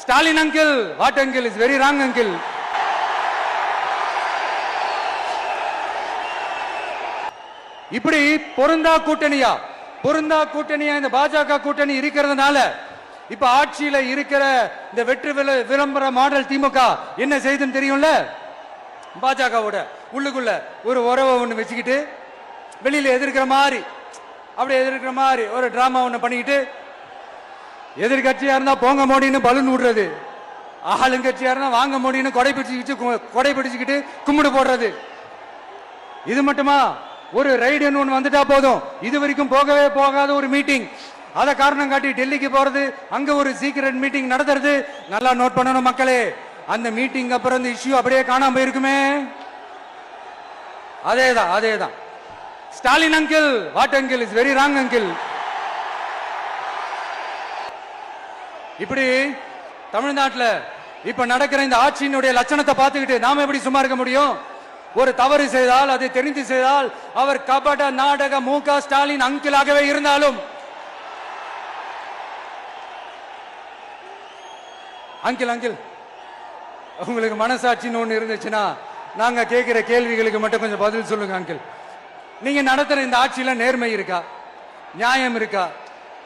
Stalin uncle what uncle is very wrong uncle இப்படி பொருந்தா கூட்டணியா? பொருந்தா கூட்டணியா? இந்த பாஜக கூட்டணி இருக்கிறதுனால இப்ப ஆட்சியில இருக்கிற இந்த வெற்றி விள- விளம்பர மாடல் திமுக என்ன செய்யுதுன்னு தெரியும்ல? பாஜகவோட உள்ளுக்குள்ள ஒரு உறவை ஒண்ணு வச்சுக்கிட்டு வெளியில எதிர்க்கிற மாதிரி அப்படி எதிர்க்கிற மாதிரி ஒரு டிராமா ஒண்ணு பண்ணிக்கிட்டு எதிர்கட்சியா இருந்தா போங்க மோடின்னு பலூன் விடுறது ஆளுங்கட்சியா இருந்தா வாங்க மோடின்னு கொடை பிடிச்சிக்கிட்டு கொடை பிடிச்சிக்கிட்டு கும்பிடு போடுறது. இது மட்டுமா? ஒரு ரைடுன்னு ஒன்று வந்துட்டா போதும். இது வரைக்கும் போகவே போகாத ஒரு மீட்டிங். அதை காரணம் காட்டி டெல்லிக்கு போறது அங்க ஒரு சீக்கிரட் மீட்டிங் நடத்துறது. நல்லா நோட் பண்ணணும் மக்களே. அந்த மீட்டிங் அப்புறம் இந்த இஷ்யூ அப்படியே காணாம போயிருக்குமே. அதேதான் அதேதான். Stalin uncle what uncle is very wrong uncle இப்படி தமிழ்நாட்டில் இப்ப நடக்கிற இந்த ஆட்சியினுடைய லட்சணத்தை பார்த்துக்கிட்டு நாம எப்படி சும்மா இருக்க முடியும்? ஒரு தவறு செய்தால் அதை தெரிந்து செய்தால் அவர் கபட நாடக மு க ஸ்டாலின் அங்கிளாகவே இருந்தாலும் அங்கிள் அங்கிள் உங்களுக்கு மனசாட்சின்னு ஒண்ணு இருந்துச்சுன்னா நாங்க கேட்கிற கேள்விகளுக்கு மட்டும் கொஞ்சம் பதில் சொல்லுங்க அங்கிள். நீங்க நடத்துற இந்த ஆட்சியில நேர்மை இருக்கா? நியாயம் இருக்கா?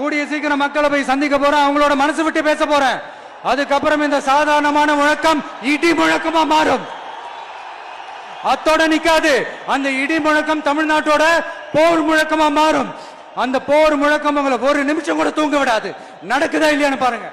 கூடிய சீக்கிரம் மக்களை போய் சந்திக்க போறேன். அவங்களோட மனசு விட்டு பேச போறேன். அதுக்கப்புறம் இந்த சாதாரணமான முழக்கம் இடி முழக்கமா மாறும். அத்தோட நிக்காது. அந்த இடி முழக்கம் தமிழ்நாட்டோட போர் முழக்கமா மாறும். அந்த போர் முழக்கம் உங்களை ஒரு நிமிஷம் கூட தூங்க விடாது. நடக்குதா இல்லையான்னு பாருங்க.